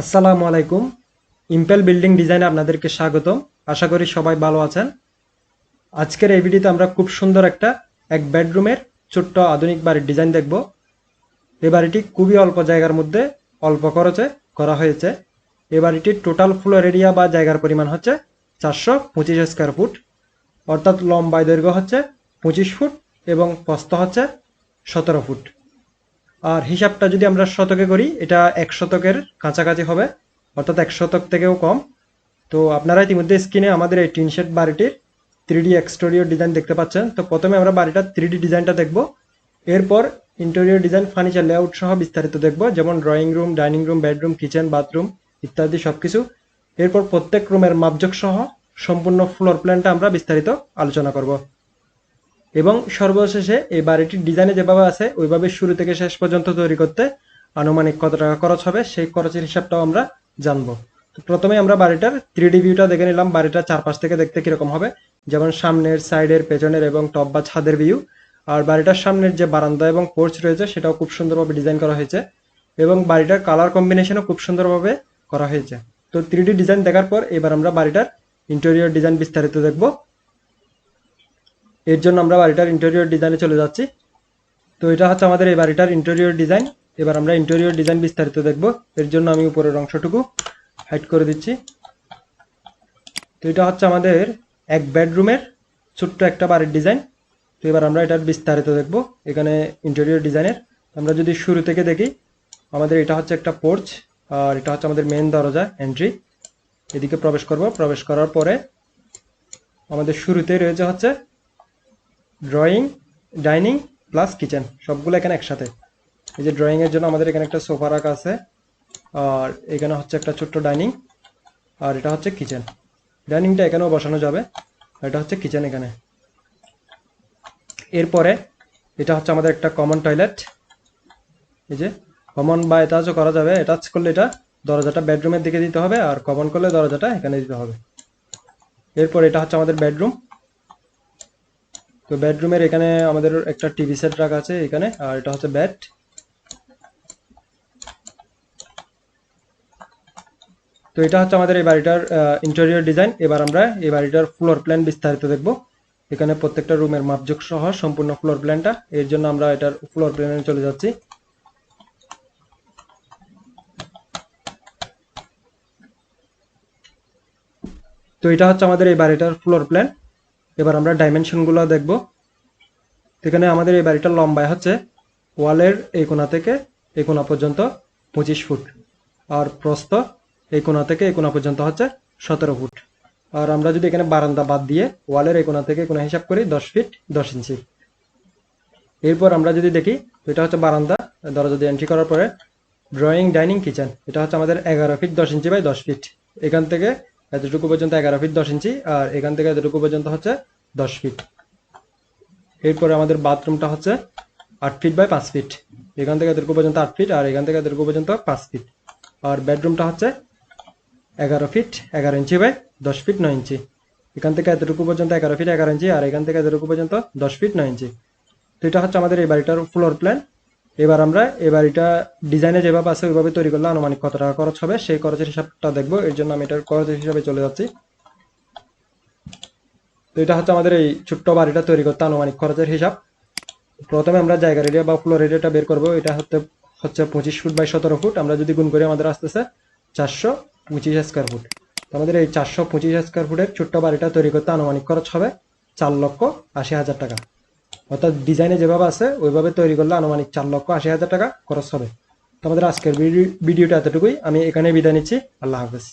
আসসালামু আলাইকুম। Impel building ডিজাইনে আপনাদেরকে স্বাগতম। আশা করি সবাই ভালো আছেন। আজকের এই ভিডিওতে আমরা খুব সুন্দর একটা এক বেডরুমের ছোট্ট আধুনিক বাড়ির ডিজাইন দেখব। এই বাড়িটি খুবই অল্প জায়গার মধ্যে অল্প খরচে করা হয়েছে। এই বাড়িটির টোটাল ফ্লোর এরিয়া বা জায়গার পরিমাণ হচ্ছে চারশো পঁচিশ স্কোয়ার ফুট অর্থাৎ লম্বায় দৈর্ঘ্য হচ্ছে পঁচিশ ফুট এবং প্রস্থ হচ্ছে সতেরো ফুট আর হিসাবটা যদি আমরা শতকে করি, এটা এক শতকের কাছাকাছি হবে, অর্থাৎ এক শতক থেকেও কম। তো আপনারা ইতিমধ্যে স্ক্রিনে আমাদের এই টিন শেড বাড়িটির থ্রি ডি এক্সটোরিয়র ডিজাইন দেখতে পাচ্ছেন। তো প্রথমে আমরা বাড়িটার থ্রি ডি ডিজাইনটা দেখব। এরপর ইন্টেরিয়র ডিজাইন ফার্নিচার লেআউট সহ বিস্তারিত দেখব, যেমন drawing room dining room bedroom kitchen bathroom ইত্যাদি সবকিছু। এরপর প্রত্যেক রুমের মাপজোক সহ সম্পূর্ণ ফ্লোর প্ল্যানটা আমরা বিস্তারিত আলোচনা করব। এবং সর্বশেষে এই বাড়িটির ডিজাইনে যেভাবে আছে, ওইভাবে শুরু থেকে শেষ পর্যন্ত তৈরি করতে আনুমানিক কত টাকা খরচ হবে, সেই খরচের হিসাবটাও আমরা জানব। প্রথমে আমরা বাড়িটার থ্রি ভিউটা দেখে নিলাম, বাড়িটার চারপাশ থেকে দেখতে কীরকম হবে। যেমন সামনের সাইডের পেছনের এবং টপ বা ছাদের ভিউ আর বাড়িটার সামনের যে বারান্দা এবং পোর্চ রয়েছে, সেটাও খুব সুন্দরভাবে ডিজাইন করা হয়েছে এবং বাড়িটার কালার কম্বিনেশনও খুব সুন্দরভাবে করা হয়েছে। তো থ্রি ডিজাইন দেখার পর এবার আমরা বাড়িটার ইন্টেরিয়র ডিজাইন বিস্তারিত দেখব। এর জন্য আমরা বাড়িটার ইন্টেরিয়র ডিজাইনে চলে যাচ্ছি। তো এটা হচ্ছে আমাদের এই বাড়িটার ইন্টেরিয়র ডিজাইন এবার আমরা ইন্টেরিয়র ডিজাইন বিস্তারিত দেখব। এর জন্য আমি উপরের অংশটুকু হাইড করে দিচ্ছি। তো এটা হচ্ছে আমাদের এক বেডরুমের ছোট্ট একটা বাড়ির ডিজাইন তো এবার আমরা এটার বিস্তারিত দেখব এখানে ইন্টেরিয়র ডিজাইনের আমরা যদি শুরু থেকে দেখি, আমাদের এটা হচ্ছে একটা পোর্চ আর এটা হচ্ছে আমাদের মেন দরজা এন্ট্রি এদিকে প্রবেশ করব। প্রবেশ করার পরে আমাদের শুরুতে রয়েছে হচ্ছে ড্রয়িং ডাইনিং প্লাস কিচেন সবগুলো এখানে একসাথে। এই যে ড্রয়িং এর জন্য আমাদের এখানে একটা সোফা রাখা আছে। আর এখানে হচ্ছে একটা ছোট্ট ডাইনিং আর এটা হচ্ছে কিচেন ডাইনিংটা এখানেও বসানো যাবে এটা হচ্ছে কিচেন এখানে। এরপরে এটা হচ্ছে আমাদের একটা কমন টয়লেট এই যে কমন বা অ্যাটাচও করা যাবে অ্যাটাচ করলে এটা দরজাটা বেডরুমের দিকে দিতে হবে, আর কমন করলে দরজাটা এখানে দিতে হবে। এরপর এটা হচ্ছে আমাদের বেডরুম তো বেডরুমের এখানে আমাদের একটা টিভি সেট রাখা আছে এখানে, আর এটা হচ্ছে বেড তো এটা হচ্ছে আমাদের এই বাড়িটার ইন্টেরিয়র ডিজাইন এবার আমরা এই বাড়িটার ফ্লোর প্ল্যান বিস্তারিত দেখব। এখানে প্রত্যেকটা রুমের মাপযোগ সহ সম্পূর্ণ ফ্লোর প্ল্যানটা এর জন্য আমরা এটার ফ্লোর প্ল্যানে চলে যাচ্ছি। তো এটা হচ্ছে আমাদের এই বাড়িটার ফ্লোর প্ল্যান এবার আমরা ডাইমেনশনগুলো দেখব। এখানে আমাদের এই বাড়িটার লম্বায় হচ্ছে ওয়ালের এই কোণা থেকে এই কোণা পর্যন্ত পঁচিশ ফুট। আর প্রস্থ এই কোণা থেকে এই কোণা পর্যন্ত হচ্ছে সতেরো ফুট। আর আমরা যদি এখানে বারান্দা বাদ দিয়ে ওয়ালের এই কোণা থেকে কোণা হিসাব করি, দশ ফিট দশ ইঞ্চি এরপর আমরা যদি দেখি, এটা হচ্ছে বারান্দা, দরজা যদি এন্ট্রি করার পরে ড্রয়িং ডাইনিং কিচেন এটা হচ্ছে আমাদের এগারো ফিট দশ ইঞ্চি বাই দশ ফিট এখান থেকে এতটুকু পর্যন্ত এগারো ফিট দশ ইঞ্চি আর এখান থেকে এতটুকু পর্যন্ত হচ্ছে দশ ফিট এরপরে আমাদের বাথরুমটা হচ্ছে আট ফিট বাই পাঁচ ফিট এখান থেকে এতটুকু পর্যন্ত আট ফিট আর এখান থেকে এতটুকু পর্যন্ত পাঁচ ফিট আর বেডরুমটা হচ্ছে এগারো ফিট এগারো ইঞ্চি বাই দশ ফিট নয় ইঞ্চি এখান থেকে এতটুকু পর্যন্ত এগারো ফিট এগারো ইঞ্চি আর এখান থেকে এতটুকু পর্যন্ত দশ ফিট নয় ইঞ্চি তো এটা হচ্ছে আমাদের এই বাড়িটার ফ্লোর প্ল্যান এবার আমরা এই বাড়িটা ডিজাইনে যেভাবে আছে, ওইভাবে তৈরি করলে আনুমানিক কত টাকা খরচ হবে, সেই খরচের হিসাবটা দেখব। এর জন্য আমি এটার খরচের হিসাবে চলে যাচ্ছি। তো এটা হচ্ছে আমাদের এই ছোট্ট বাড়িটা তৈরি করতে আনুমানিক খরচের হিসাব। প্রথমে আমরা জায়গার এরিয়া বা ফ্লোর এরিয়াটা বের করব। এটা হচ্ছে হচ্ছে পঁচিশ ফুট বাই সতেরো ফুট। আমরা যদি গুণ করি, আমাদের আসতেছে চারশো পঁচিশ স্কোয়ার ফুট আমাদের এই চারশো পঁচিশ স্কোয়ার ফুটের ছোট্ট বাড়িটা তৈরি করতে আনুমানিক খরচ হবে চার লক্ষ আশি হাজার টাকা। অর্থাৎ ডিজাইনে যেভাবে আছে, ওইভাবে তৈরি করলে আনুমানিক চার লক্ষ আশি হাজার টাকা খরচ হবে। তো আমাদের আজকের ভিডিওটা এতটুকুই। আমি এখানে বিদায় নিচ্ছি। আল্লাহ হাফেজ।